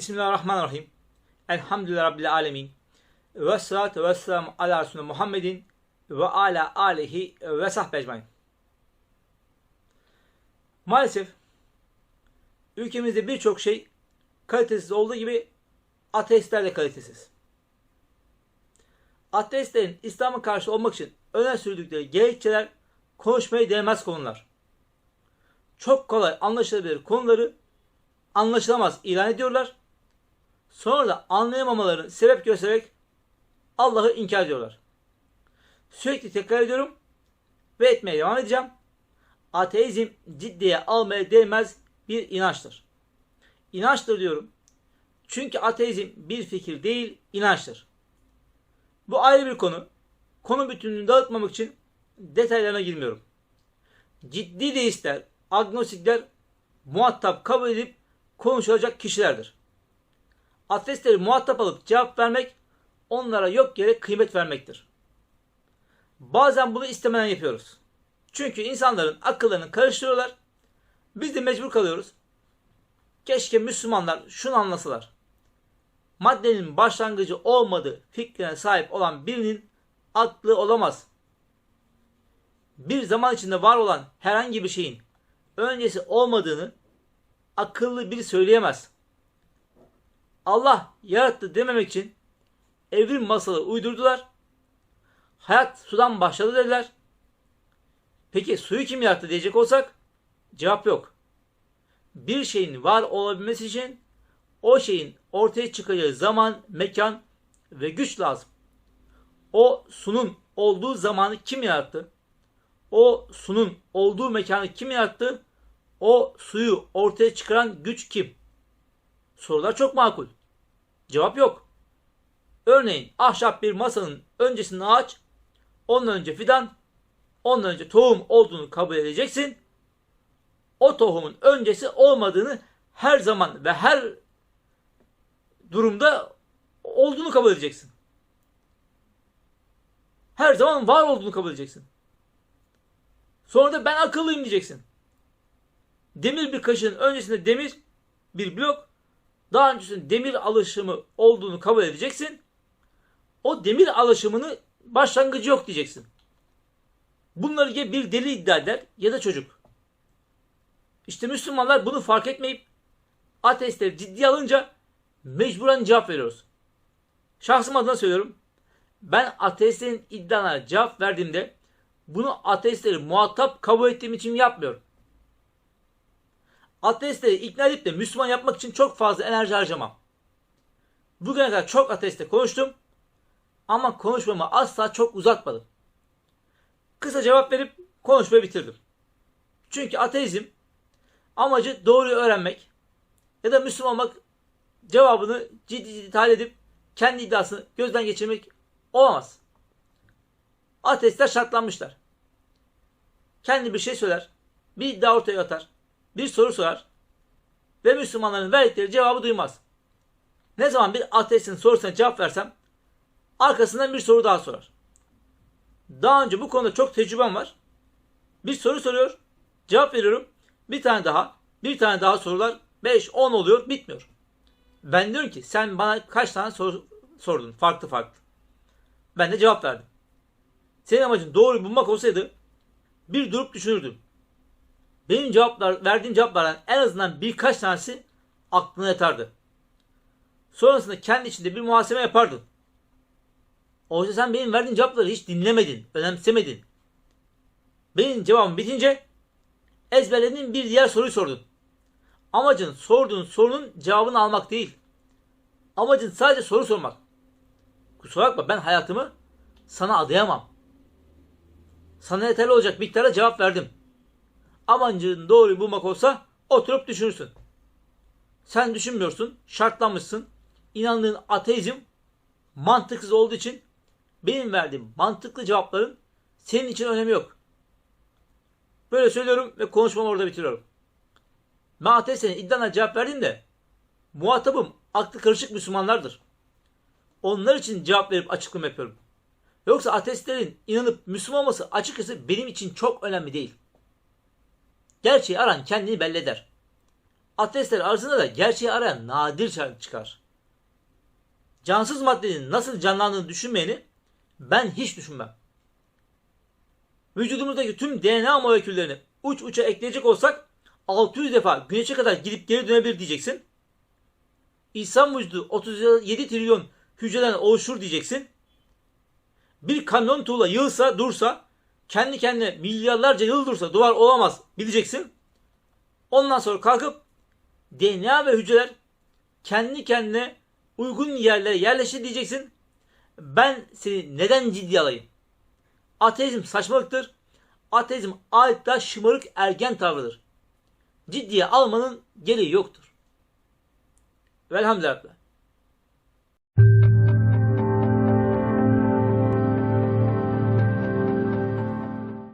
Bismillahirrahmanirrahim. Elhamdülillah Rabbil Alemin. Ve salatu ve selamu ala Resulü Muhammedin ve ala alihi ve sahbe ecmain. Maalesef ülkemizde birçok şey kalitesiz olduğu gibi ateistler de kalitesiz. Ateistlerin İslam'a karşı olmak için öne sürdükleri gerekçeler konuşmaya değmez konular. Çok kolay anlaşılabilir konuları anlaşılamaz ilan ediyorlar. Sonra da anlayamamalarını sebep göstererek Allah'ı inkar ediyorlar. Sürekli tekrar ediyorum ve etmeye devam edeceğim. Ateizm ciddiye almaya değmez bir inançtır. İnançtır diyorum. Çünkü ateizm bir fikir değil, inançtır. Bu ayrı bir konu. Konu bütünlüğünü dağıtmamak için detaylarına girmiyorum. Ciddi deistler, agnostikler muhatap kabul edip konuşulacak kişilerdir. Ateistleri muhatap alıp cevap vermek onlara yok yere kıymet vermektir. Bazen bunu istemeden yapıyoruz. Çünkü insanların akıllarını karıştırıyorlar. Biz de mecbur kalıyoruz. Keşke Müslümanlar şunu anlasalar. Maddenin başlangıcı olmadığı fikrine sahip olan birinin aklı olamaz. Bir zaman içinde var olan herhangi bir şeyin öncesi olmadığını akıllı biri söyleyemez. Allah yarattı dememek için evrim masalı uydurdular. Hayat sudan başladı dediler. Peki suyu kim yarattı diyecek olsak cevap yok. Bir şeyin var olabilmesi için o şeyin ortaya çıkacağı zaman, mekan ve güç lazım. O sunun olduğu zamanı kim yarattı? O sunun olduğu mekanı kim yarattı? O suyu ortaya çıkaran güç kim? Sorular çok makul. Cevap yok. Örneğin ahşap bir masanın öncesinde ağaç, ondan önce fidan, ondan önce tohum olduğunu kabul edeceksin. O tohumun öncesi olmadığını her zaman ve her durumda olduğunu kabul edeceksin. Her zaman var olduğunu kabul edeceksin. Sonra da ben akıllıyım diyeceksin. Demir bir kaşığın öncesinde demir bir blok, daha öncesinde demir alışımı olduğunu kabul edeceksin. O demir alışımını başlangıcı yok diyeceksin. Bunları ya bir deli iddia eder ya da çocuk. İşte Müslümanlar bunu fark etmeyip ateistleri ciddiye alınca mecburen cevap veriyoruz. Şahsım adına söylüyorum. Ben ateistlerin iddialarına cevap verdiğimde bunu ateistleri muhatap kabul ettiğim için yapmıyorum. Ateistleri ikna edip de Müslüman yapmak için çok fazla enerji harcamam. Bugüne kadar çok ateiste konuştum ama konuşmamı asla çok uzatmadım. Kısa cevap verip konuşmayı bitirdim. Çünkü ateizm amacı doğruyu öğrenmek ya da Müslüman olmak cevabını ciddi ciddi tahlil edip kendi iddiasını gözden geçirmek olamaz. Ateistler şartlanmışlar. Kendi bir şey söyler, bir iddia ortaya atar, bir soru sorar ve Müslümanların verdikleri cevabı duymaz. Ne zaman bir ateistin sorusuna cevap versem arkasından bir soru daha sorar. Daha önce bu konuda çok tecrübem var. Bir soru soruyor, cevap veriyorum. Bir tane daha, bir tane daha sorular 5 10 oluyor, bitmiyor. Ben diyorum ki sen bana kaç tane soru sordun farklı farklı. Ben de cevap verdim. Senin amacın doğruyu bulmak olsaydı bir durup düşünürdüm. Benim cevaplar, verdiğim cevaplardan en azından birkaç tanesi aklına yatardı. Sonrasında kendi içinde bir muhasebe yapardın. Oysa sen benim verdiğim cevapları hiç dinlemedin, önemsemedin. Benim cevabım bitince ezberlediğin bir diğer soruyu sordun. Amacın sorduğun sorunun cevabını almak değil. Amacın sadece soru sormak. Kusura bakma ben hayatımı sana adayamam. Sana yeterli olacak miktara cevap verdim. Amacın doğruyu bulmak olsa oturup düşünürsün. Sen düşünmüyorsun, şartlanmışsın. İnandığın ateizm mantıksız olduğu için benim verdiğim mantıklı cevapların senin için önemi yok. Böyle söylüyorum ve konuşmamı orada bitiriyorum. Ben ateistlerin iddiana cevap verdiğimde muhatabım aklı karışık Müslümanlardır. Onlar için cevap verip açıklama yapıyorum. Yoksa ateistlerin inanıp Müslüman olması açıkçası benim için çok önemli değil. Gerçeği aran kendini belli eder. ateistler arasında da gerçeği arayan nadir çıkar. Cansız maddenin nasıl canlandığını düşünmeyeni ben hiç düşünmem. Vücudumuzdaki tüm DNA moleküllerini uç uça ekleyecek olsak 600 defa güneşe kadar gidip geri dönebilir diyeceksin. İnsan vücudu 37 trilyon hücreden oluşur diyeceksin. Bir kamyon tuğla yığılsa dursa kendi kendine milyarlarca yıl dursa duvar olamaz bileceksin. Ondan sonra kalkıp DNA ve hücreler kendi kendine uygun yerlere yerleşti diyeceksin. Ben seni neden ciddiye alayım? Ateizm saçmalıktır. Ateizm adeta şımarık ergen tavrıdır. Ciddiye almanın gereği yoktur. Velhamdülillah.